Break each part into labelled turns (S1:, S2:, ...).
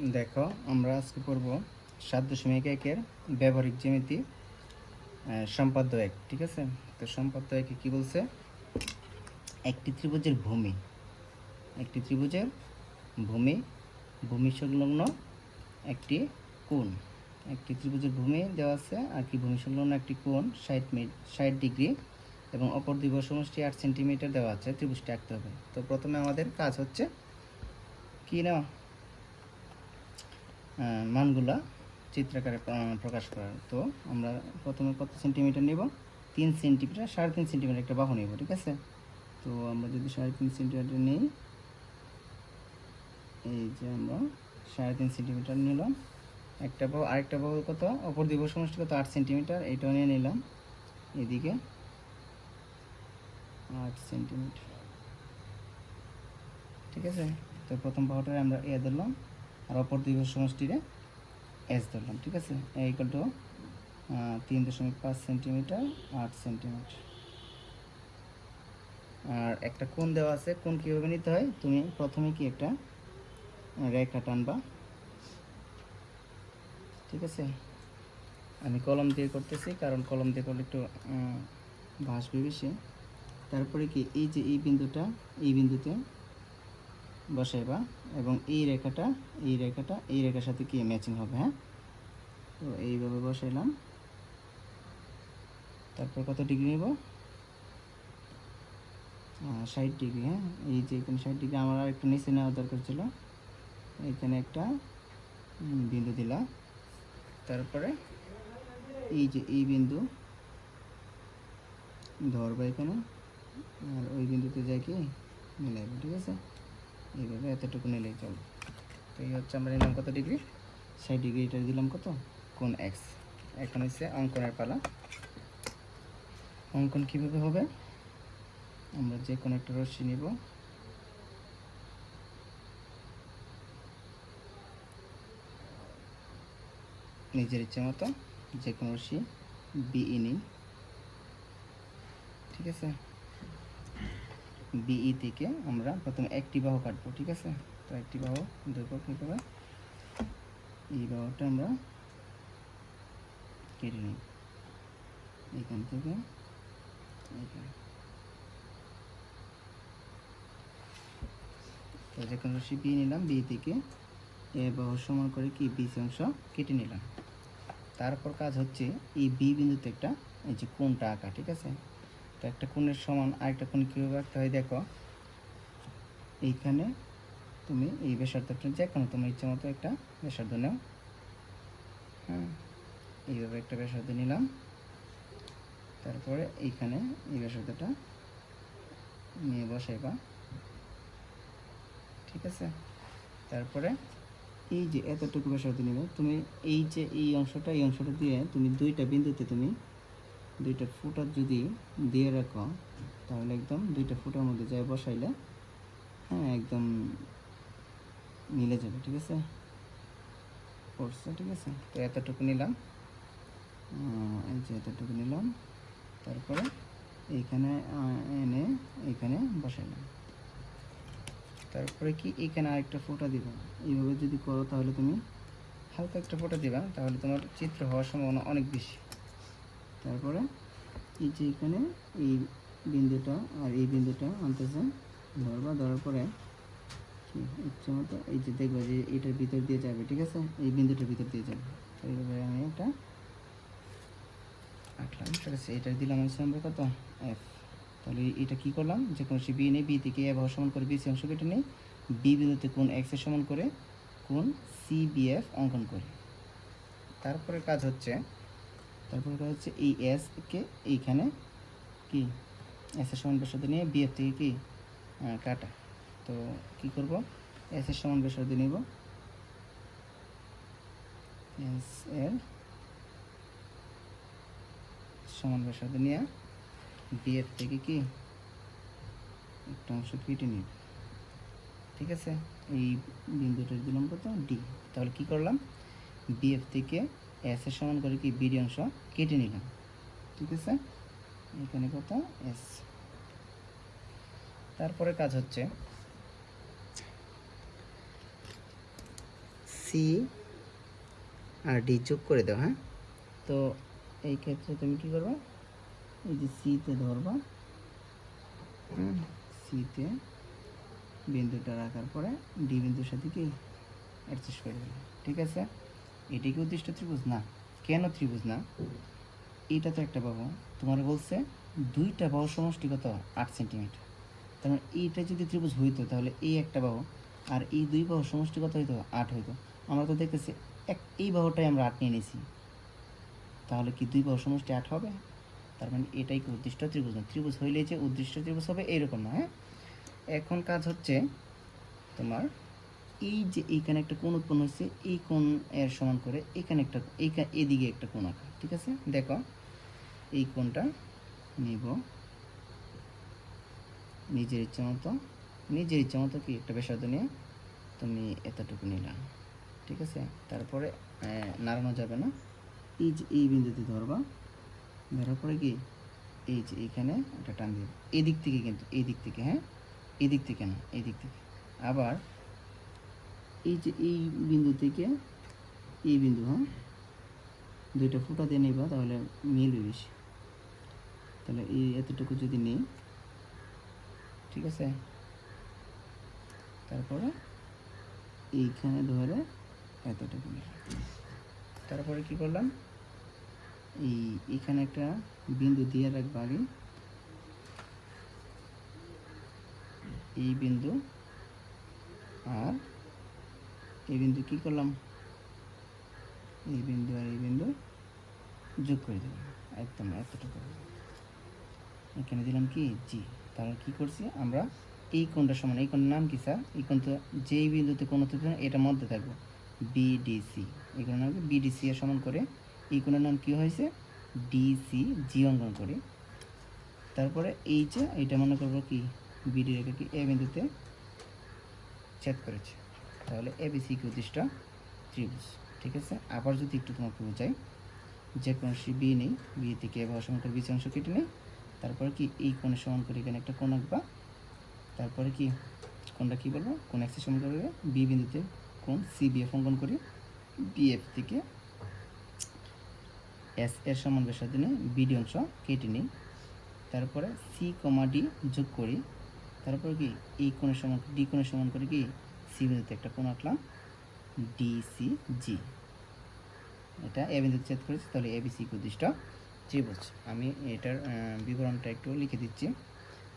S1: দেখো, আমরা আজকে পড়ব সাত দশমিক একের ব্যবহারিক জ্যামিতি সম্পাদ্য এক, ঠিক আছে? তো সম্পাদ্য একে কি বলছে? একটি ত্রিভুজের ভূমি। একটি ত্রিভুজের ভূমি ভূমি সংলগ্ন একটি কোণ। একটি ত্রিভুজের ভূমি দেওয়া আছে, আর কি ভূমি সংলগ্ন একটি কোণ, ষাট মিনিট ষাট ডিগ্রি, এবং অপর দিবস সমষ্টি আট সেন্টিমিটার দেওয়া আছে, ত্রিভুজটি আঁকতে হবে। তো প্রথমে আমাদের কাজ হচ্ছে কি না? মানগুলা চিত্রাকারে প্রকাশ করার। তো আমরা প্রথমে কত সেন্টিমিটার নেব? তিন সেন্টিমিটার, সাড়ে তিন সেন্টিমিটার একটা বাহু নেব, ঠিক আছে? তো আমরা যদি সাড়ে তিন সেন্টিমিটার নিই, এই যে আমরা সাড়ে তিন সেন্টিমিটার নিলাম। একটা বাহু আরেকটা বাহু কত? অপর দিবস সমষ্টি কত? আট সেন্টিমিটার, এইটাও নিয়ে নিলাম। এদিকে আট সেন্টিমিটার। ঠিক আছে? তো প্রথম বাহুটারে আমরা এ ধরলাম। আর অপর দিবস সমষ্টিরে এস ধরলাম, ঠিক আছে? ইকুয়াল টু তিন দশমিক পাঁচ সেন্টিমিটার, আট সেন্টিমিটার। আর একটা কোন দেওয়া আছে কোন কীভাবে নিতে হয়? তুমি প্রথমে কি একটা রেখা টানবা, ঠিক আছে? আমি কলম দিয়ে করতেছি, কারণ কলম দিয়ে করলে একটু ভাসবে বেশি তারপরে কি, এই যে এই বিন্দুটা, এই বিন্দুতে বসাইবা এবং এই রেখাটা এই রেখাটা, এই রেখার সাথে কি ম্যাচিং হবে হ্যাঁ? তো এইভাবে বসাইলাম। তারপর কত ডিগ্রি নেব? ষাট ডিগ্রি হ্যাঁ? এই যে এখানে ষাট ডিগ্রি, আমার আর একটু নিচে নেওয়া দরকার ছিল। এখানে একটা বিন্দু দিলাম তারপরে এই যে এই বিন্দু ধরবা এখানে, আর ওই বিন্দুতে যাই কি মিলাইবে, ঠিক আছে? এইভাবে এতটুকু নিলেই চলবে তো এই হচ্ছে আমরা নিলাম কত ডিগ্রি? ষাট ডিগ্রিটা দিলাম কত? কোন এক্স এখন হচ্ছে অঙ্কনের পালা। অঙ্কন কীভাবে হবে? আমরা যে কোনো একটা রশ্মি নিব। নিজের ইচ্ছে মতো যে কোনো রশ্মি বিই নিই। ঠিক আছে? বিই থেকে আমরা প্রথমে একটি বাহু কাটবো, ঠিক আছে? তো একটি বাহু দেখব কীভাবে এই বাহুটা আমরা কেটে নিই। এখান থেকে তো যখন রশ্মি বি নিলাম বি থেকে এ বাহু সমান করে কি? বি অংশ কেটে নিলাম। তারপর কাজ হচ্ছে এই বি বিন্দুতে একটা, এই যে কোণটা আঁকা, ঠিক আছে? তো একটা কোণের সমান আরেকটা কোণ কীভাবে আঁকতে হয় দেখো। এইখানে তুমি এই ব্যাসার্ধটা যে কোনো তোমার ইচ্ছে মতো একটা ব্যাসার্ধ নাও। হ্যাঁ এইভাবে একটা ব্যাসার্ধ নিলাম। তারপরে এইখানে এই ব্যাসার্ধটা নিয়ে বসাইবা। ঠিক আছে? তারপরে এই যে এতটুকু ব্যাসার্ধ নেবে, তুমি এই যে এই অংশটা এই অংশটা দিয়ে তুমি দুইটা বিন্দুতে তুমি দুইটা ফুটার যদি দিয়ে রাখো, তাহলে একদম দুইটা ফুটার মধ্যে যায় বসাইলে হ্যাঁ একদম মিলে যাবে, ঠিক আছে? পড়ছে, ঠিক আছে? তো এতটুকু নিলাম। এই যে এতটুকু নিলাম। তারপরে এইখানে এনে এইখানে বসাইলাম। তারপরে কি? এখানে আরেকটা ফোঁটা দিবা। এইভাবে যদি করো, তাহলে তুমি হালকা একটা ফোঁটা দিবা, তাহলে তোমার চিত্র হওয়ার সম্ভাবনা অনেক বেশি। তারপরে এই যে এখানে এই বিন্দুটা আর এই বিন্দুটা আনতেছে ধরবা ধরার পরে ইচ্ছে মতো এই যে দেখবে যে এটার ভিতর দিয়ে যাবে, ঠিক আছে? এই বিন্দুটার ভিতর দিয়ে যাবে। এইভাবে আমি একটা আঁকলাম, ঠিক আছে? এটা দিলাম হচ্ছে আমরা কত? এফ তাহলে এটা কি করলাম? যে কোনো সে বি নেই বি থেকে এ ভাগ সমান করে বি সি অংশ কেটে নেই। বি বিন্দুতে কোন এক্সের সমান করে? কোন সি বি এফ অঙ্কন করি। তারপরে কাজ হচ্ছে তারপরে হচ্ছে এই এস কে এইখানে কি এস এর সমান ব্যাসার্ধ নিয়ে বি এফ থেকে কি কাটা। তো কি করব? এস এর সমান ব্যাসার্ধ নিব। এস এর সমান ব্যাসার্ধ নিয়ে বিএফ থেকে কি একটা অংশ কেটে নিব। ঠিক আছে? এই বিন্দুটা দিলাম কত ডি তাহলে কি করলাম? বিএফ থেকে এস এর সমান করে কি বিডি অংশ কেটে নিলাম। ঠিক আছে? এখানে কত? এস তারপরে কাজ হচ্ছে সি আর ডি যোগ করে দাও হ্যাঁ? তো এই ক্ষেত্রে তুমি কি করবে? এই যে সিতে ধরবা। সিতে বিন্দুটা রাখার পরে ডি বিন্দুর সাথে কি অ্যাডজাস্ট করে দেবে। ঠিক আছে? এটি কি উদ্দিষ্ট ত্রিভুজ? না। কেন ত্রিভুজ না? এটা তো একটা বাহু। তোমার বলছে দুইটা বাহু সমষ্টি কত আট সেন্টিমিটার। তার মানে এইটা যদি ত্রিভুজ হইতো, তাহলে এই একটা বাহু আর এই দুই বাহু সমষ্টি কত হইতো, আট হইতো। আমরা তো দেখতেছি এক, এই বাহুটাই আমরা আট নিয়ে নিয়েছি তাহলে কি দুই বাহু সমষ্টি আট হবে? তার মানে এটাই কি উদ্দিষ্ট ত্রিভুজ না? ত্রিভুজ হইলে যে উদ্দিষ্ট ত্রিভুজ হবে, এইরকম না হ্যাঁ? এখন কাজ হচ্ছে তোমার এই যে এইখানে একটা কোণ উৎপন্ন হচ্ছে এই কোণ এর সমান করে এখানে একটা এইখানে এদিকে একটা কোণ আঁকা, ঠিক আছে? দেখো, এই কোণটা নিব। নিজের ইচ্ছা মতো, নিজের ইচ্ছা মতো কি একটা ব্যাসার্ধ নিয়ে তুমি এতটুকু নিলাম ঠিক আছে? তারপরে নাড়ানো যাবে না। এই যে এই বিন্দুতে ধরবা, ধরার পরে কি? এই যে এখানে একটা টান দিবে এদিক থেকে কিন্তু এই দিক থেকে হ্যাঁ? এদিক থেকে না এই দিক থেকে। আবার এই যে, এই বিন্দু থেকে এই বিন্দু হ্যাঁ? দুইটা ফুটা দিয়ে নিবা, তাহলে মিলবে বেশি। তাহলে এই এতটুকু যদি নিই, ঠিক আছে? তারপরে এইখানে ধরে এতটুকু তারপরে কি করলাম? এই এখানে একটা বিন্দু দিয়ে রাখব আগে। এই বিন্দু আর এই বিন্দু কি করলাম? এই বিন্দু আর এই বিন্দু যোগ করে দিলাম। একদম এতটুকু এখানে দিলাম কি? জি তাহলে কি করছি? আমরা এই কোণটা সমান, এই কোণের নাম কি, স্যার? এই কোণ তো যেই বিন্দুতে কোণ হতে এটা মধ্যে থাকব। বিডিসি এই কোণের নাম বিডিসি এর সমান করে এই কোণের নাম কি হয়েছে? ডিসি জি অঙ্কন করি। তারপরে এই যে, এইটা মনে করব কি? বিডি কি এ বিন্দুতে ছেদ করেছে। তাহলে এবিসি কি উদ্দিষ্ট ত্রিভুজ, ঠিক আছে? আবার যদি একটু তোমাকে বোঝাই যে কোনো সি বি নেই বি থেকে এ সমান করে বিচ অংশ কেটে নেই, তারপরে কি এই কোণে সমান করে এখানে একটা কোণ আঁকবা, তারপরে কি কোনটা কি বলব? কোন এক্সের সমান করে বি বিন্দুতে কোন সি বি এফ অঙ্কন করি বিএফ থেকে এস এর সমান বেসার দিনে বিডি অংশ কেটে নিই, তারপরে সি কমা ডি যোগ করি, তারপরে কি এই কোণের সমান ডি কোণের সমান করে কি সি বিন্দুতে একটা কোণ আঁকলাম ডিসি জি এটা এ বিন্দুতে ছেদ করেছি, তাহলে এবিসি উদ্দিষ্ট ত্রিভুজ। আমি এটার বিবরণটা একটু লিখে দিচ্ছি।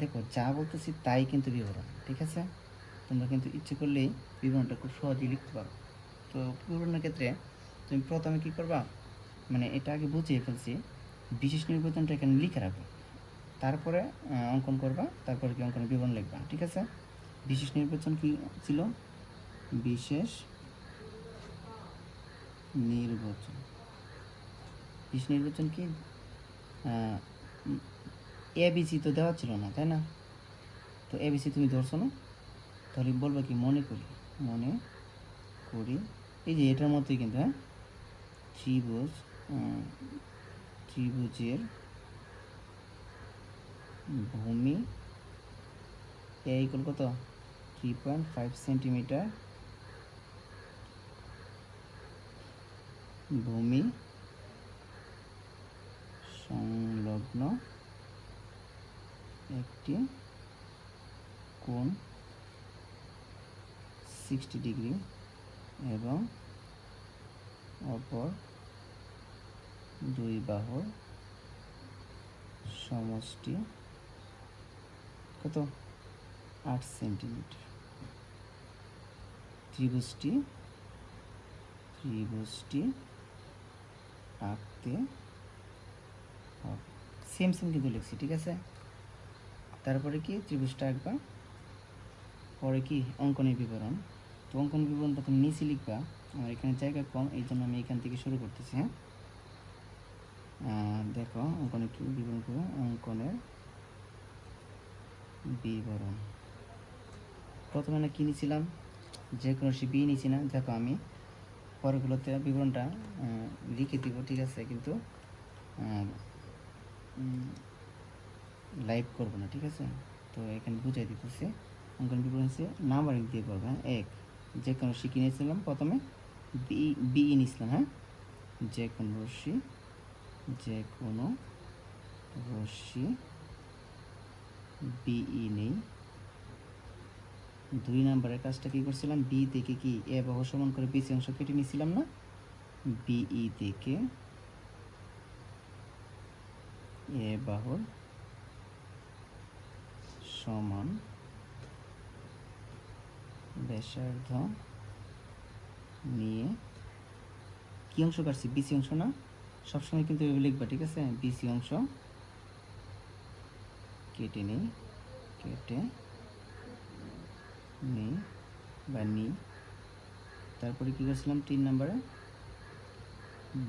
S1: দেখো, যা বলতেছি তাই কিন্তু বিবরণ, ঠিক আছে? তোমরা কিন্তু ইচ্ছে করলেই বিবরণটা খুব সহজেই লিখতে পারো। তো বিবরণের ক্ষেত্রে তুমি প্রথমে কি করবা? মানে এটা আগে বুঝিয়ে ফেলছি, বিশেষ নির্বাচনটা এখানে লিখে রাখো তারপরে অঙ্কন করবা, তারপরে কি অঙ্কনের বিবরণ লিখবা, ঠিক আছে? বিশেষ নির্বাচন কি ছিল? বিশেষ নির্বাচন। বিশেষ নির্বাচন কি? এবিসি তো দেওয়া ছিল না, তাই না? তো এবিসি তুমি ধরছো না? তাহলে বলবা কি মনে করি? মনে করি। এই যে এটার মতোই কিন্তু হ্যাঁ? ত্রিভুজ ত্রিভুজের ভূমি এই কত? থ্রি পয়েন্ট ফাইভ সেন্টিমিটার ভূমি সংলগ্ন একটি কোণ সিক্সটি ডিগ্রি এবং অপর দুই বাহুর সমষ্টি কত? আট সেন্টিমিটার ত্রিভুজটি ত্রিভুজটি আঁকতে হবে। সেম সেম কিন্তু লিখছি, ঠিক আছে? তারপরে কি ত্রিভুজটা আঁকবা? পরে কি অঙ্কনের বিবরণ? তো অঙ্কন বিবরণটা তুমি নিচে লিখবা। আমার এখানে জায়গা কম, এই জন্য আমি এখান থেকে শুরু করতেছি হ্যাঁ? দেখো অঙ্কনে কি বিবরণ করব? অঙ্কনের বিবরণ। প্রথমে না কি নিয়েছিলাম যে কোনো সে বি নিয়েছি না, দেখো আমি। পরেরগুলোতে বিবরণটা লিখে দিব, ঠিক আছে? কিন্তু লাইভ করব না, ঠিক আছে? তো এখানে বুঝাই দিতেছি। অঙ্কন বিবরণ হচ্ছে নাম্বারিং দিয়ে করবে হ্যাঁ? এক যে কোনো শিখে নিয়েছিলাম, প্রথমে বি নিছিলাম হ্যাঁ? যে কোনো রশ্মি যে কোনো রশ্মি বিই নেই। দুই নম্বরের কাজটা কি করছিলাম? বি থেকে কি এ বাহু সমান করে বিসি অংশ কেটে নিয়েছিলাম না? বিই থেকে এ বাহুর সমান ব্যাসার্ধ নিয়ে কি অংশ কাটছি? বিসি অংশ না? সবসময় কিন্তু এভাবে লিখবা, ঠিক আছে? বিসি অংশ কেটে নিই, কেটে নিই বা নিই তারপরে কী করছিলাম? তিন নম্বরে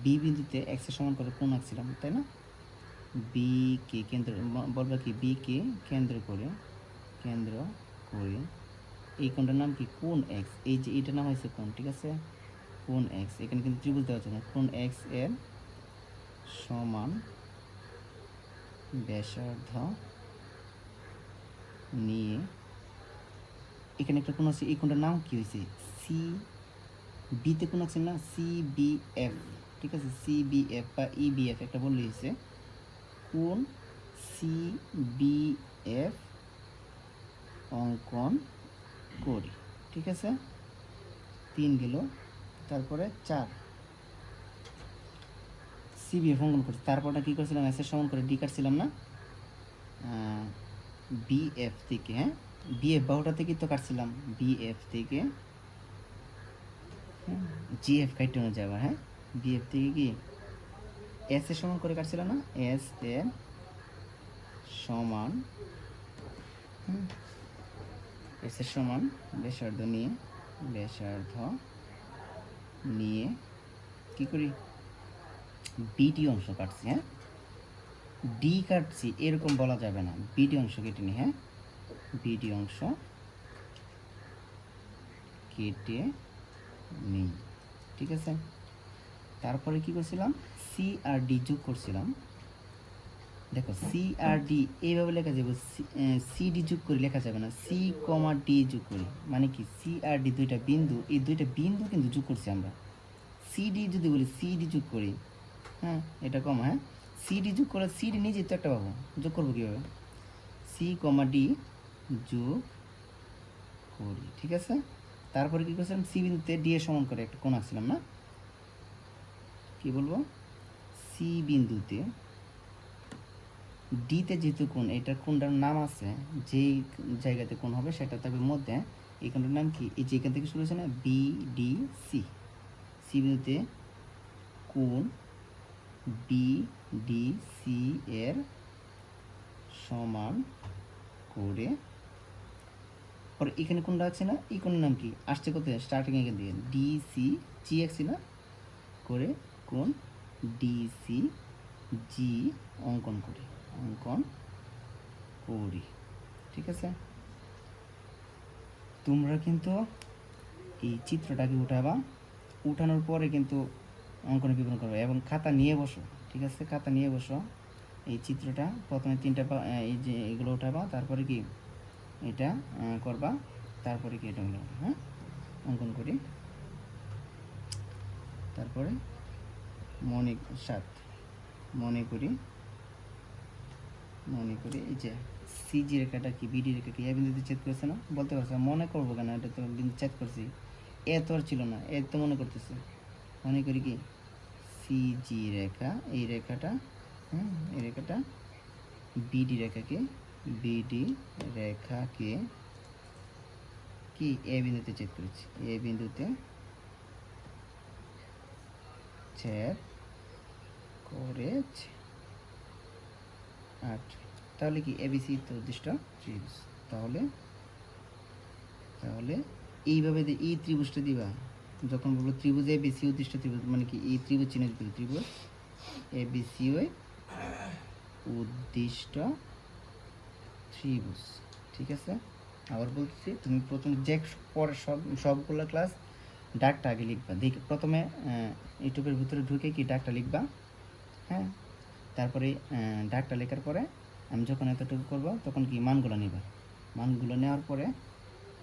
S1: বি বিন্দুতে এক্সের সমান করে কোন আঁকছিলাম, তাই না? বি কে কেন্দ্র বলবা কি? বি কে কেন্দ্র করে কেন্দ্র করে। এই কোনটার নাম কি? কোন এক্স এই যে এইটার নাম হয়েছে কোন ঠিক আছে? কোন এক্স এখানে কিন্তু ত্রিভুজ দেওয়া আছে না? কোন এক্সের সমান ব্যাসার্ধ নিয়ে এখানে একটা কোন আছে, এই কোনটার নাম কি হয়েছে সি বিতে কোন আছে না? সি বি এফ ঠিক আছে? সি বি এফ বা ই বি এফ একটা বললে হয়েছে কোন সি বি এফ অঙ্কন করি, ঠিক আছে? তিন গেল, তারপরে চার। সিবিএফ অঙ্কন করছি তারপরটা কী করছিলাম? এসের সমান করে ডি কাটছিলাম না? বিএফ থেকে হ্যাঁ? বিএফ বাহুটা থেকে তো কাটছিলাম, বিএফ থেকে। জিএফ কাটানো যাবে হ্যাঁ? বিএফ থেকে কি? এস এর সমান করে কাটছিলাম না? এস এর সমান এস এর সমান ব্যাসার্ধ নিয়ে ব্যাসার্ধ নিয়ে কি করি? বিটি অংশ কাটছি হ্যাঁ? ডি কাটছি, এরকম বলা যাবে না। বিডি অংশ কেটে নি হ্যাঁ? বিডি অংশ কেটে নিই, ঠিক আছে? তারপরে কি করছিলাম? সি আর ডি যোগ করছিলাম। দেখো সি আর ডি এইভাবে লেখা যাবে সি ডি যোগ করে লেখা যাবে না। সি কমা ডি যোগ করি মানে কি? সি আর ডি দুইটা বিন্দু, এই দুইটা বিন্দু কিন্তু যোগ করছি আমরা। সি ডি যদি বলি সি ডি যোগ করি হ্যাঁ এটা কম হ্যাঁ? সি ডি যোগ করে সি ডি নিজে তো একটা পাবো, যোগ করব কীভাবে? সি কমা ডি যোগ করি, ঠিক আছে? তারপরে কী করছিলাম? সি বিন্দুতে ডি এর সমান করে একটা কোণ আঁকছিলাম, না? কি বলব? সি বিন্দুতে ডিতে যেহেতু কোণ এটার কোনটার নাম আছে, যেই জায়গাতে কোণ হবে সেটা থাকবে মধ্যে, এই কোণটার নাম কি? এই যে এখান থেকে শুরু হয়েছে না? বি ডি সি সি বিন্দুতে কোণ বি ডি সি এর সমান করে পরে এখানে কোনটা আছে না? এই কোণের নাম কি? আসছে কোথায়? স্টার্টিং এখান থেকে ডি সি জি এক্সি না? করে কোন? ডিসি জি অঙ্কন করি। অঙ্কন করি। ঠিক আছে? তোমরা কিন্তু এই চিত্রটাকে উঠাবা। উঠানোর পরে কিন্তু অঙ্কনে বিবরণ করবে এবং খাতা নিয়ে বসো। ঠিক আছে? খাতা নিয়ে বসো। এই চিত্রটা প্রথমে তিনটা এই যে এগুলো উঠাবা। তারপরে কি? এটা করবা। তারপরে কি এটা হ্যাঁ? অঙ্কন করি। তারপরে মনে সাত। মনে করি। মনে করি, এই যে সিজি রেখাটা কি বিডি রেখা কি, এ বিন্দুতে ছেদ করেছে না? বলতে পারছে। মনে করব কেন, এটা তো বিন্দু ছেদ করছি। এ তো ছিল না, এ তো মনে করতেছে। মনে করি কি? সিজি রেখা, এই রেখাটা হ্যাঁ এই রেখাটা বিডি রেখাকে বিডি রেখাকে কি এ বিন্দুতে ছেদ করেছি। এ বিন্দুতে ছেদ করেছে। আট তাহলে কি এবিসি তো উদ্দিষ্ট? ত্রিভুজ তাহলে তাহলে এইভাবে যে এই ত্রিভুজটা দিবা যখন বলব ত্রিভুজ এ বিসি উদ্দিষ্ট ত্রিভুজ মানে কি? এই ত্রিভুজ চিহ্ন দিতে ত্রিভুজ এ বিসি ওই উদ্দিষ্ট ত্রিভুজ ঠিক আছে? আবার বলছি, তুমি প্রথম যে পরে সব, সবগুলো ক্লাস ডাকটা আগে লিখবা। দেখ, প্রথমে ইউটিউবের ভিতরে ঢুকে কি ডাকটা লিখবা? হ্যাঁ? তারপরে ডাকটা লেখার পরে আমি যখন এতটুকু করব, তখন কি মানগুলো নিবা? মানগুলো নেওয়ার পরে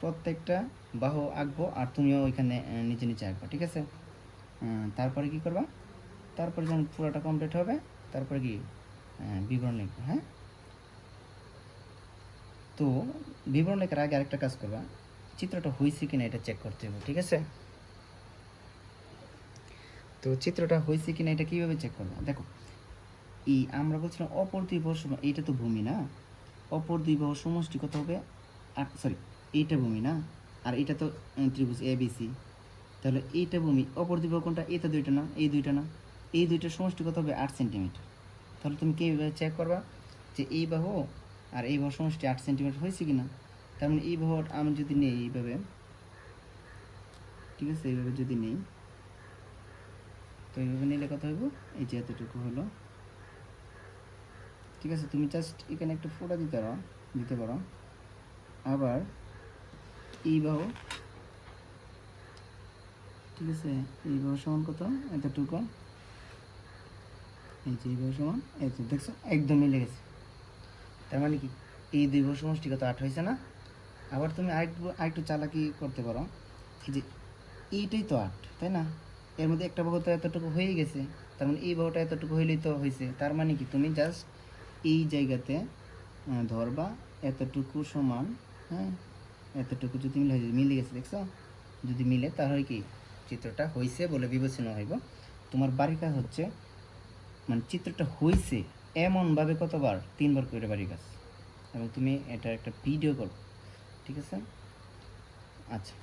S1: প্রত্যেকটা বাহু আঁকবো আর তুমিও ওইখানে নিচে নিচে আঁকবা, ঠিক আছে? তারপরে কি করবা? তারপরে যখন পুরোটা কমপ্লিট হবে, তারপরে কি বিবরণ লিখবে হ্যাঁ? তো বিবরণ লেখার আগে আরেকটা কাজ করবা। চিত্রটা হয়েছে কিনা এটা চেক করতে হবে, ঠিক আছে? তো চিত্রটা হয়েছে কিনা এটা কীভাবে চেক করব? দেখো এই আমরা বলছিলাম অপর দুই বাহু এইটা তো ভূমি না? অপর দুই বাহু সমষ্টি কত হবে? সরি এইটা ভূমি না? আর এটা তো ত্রিভুজ এ বি সি তাহলে এইটা ভূমি, অপর দুই বাহু কোনটা? এটা দুইটা না? এই দুইটা না? এই দুইটা সমষ্টি কত হবে? আট সেন্টিমিটার। তাহলে তুমি কীভাবে চেক করবা? যে এই বাহু আর এই বাহু সমষ্টি আট সেন্টিমিটার হয়েছে কি না তার মানে এই বাহু আমি যদি নেই এইভাবে, ঠিক আছে, এইভাবে যদি নেই, তো এইভাবে নিলে কত হইব? এই যে এতটুকু হলো ঠিক আছে, তুমি জাস্ট এখানে একটা ফোটা দিতে পারো দিতে পারো। আবার এই বাহু ঠিক আছে, এই বাহু সমান কত? এতটুকু। এই যে এই বাহু সমান, এই দেখছ, একদম মিলে গেছে। তার মানে কি? এই দুই বাহু সমষ্টি কত আট হয়েছে না? আবার তুমি আরেকটু আরেকটু চালাকি করতে পারো। এই যে এইটাই তো আট, তাই না? এর মধ্যে একটা বাহু তো এতটুকু হয়ে গেছে, তার মানে এই বাহুটা এতটুকু হইলেই তো হয়েছে তার মানে কি? তুমি জাস্ট এই জায়গাতে ধরবা এতটুকু সমান হ্যাঁ? এতটুকু যদি মিলে মিলে গেছে, দেখছ? যদি মিলে, তাহলে কি? চিত্রটা হয়েছে বলে বিবেচনা হইব। তোমার বাড়িটা হচ্ছে মানে চিত্রটা হয়েছে এমনভাবে কতবার তিনবার করে বাড়ির কাজ। এবং তুমি এটা একটা ভিডিও করো, ঠিক আছে? আচ্ছা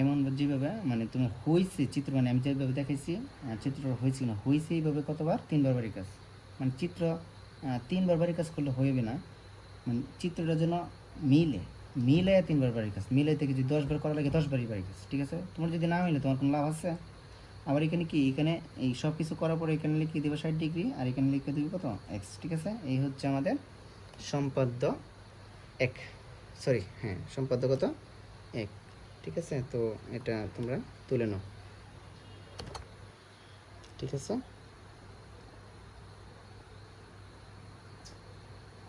S1: এমন যেভাবে মানে তুমি হয়েছে চিত্র মানে আমি যেভাবে দেখাইছি হয়েছে না হয়েছে এইভাবে কতবার? তিনবার বাড়ির কাজ। মানে চিত্র তিনবার বাড়ির কাজ করলে হইবে না। মানে চিত্রটা যেন মিলে মিলে তিনবার বাড়ির কাজ মিলে থেকে যদি দশবার করা লাগে দশবারই বাড়ির কাজ, ঠিক আছে? তোমার যদি না মিলে, তোমার কোনো লাভ আছে? আবার এখানে কি? এখানে এই সব কিছু করার পরে এখানে লিখে দেবো ষাট ডিগ্রি, আর এখানে লিখে দেবে কত? এক্স ঠিক আছে? এই হচ্ছে আমাদের সম্পাদ্য এক। সরি হ্যাঁ সম্পাদ্য কত? এক, ঠিক আছে? তো এটা তোমরা তুলে নাও। ঠিক আছে?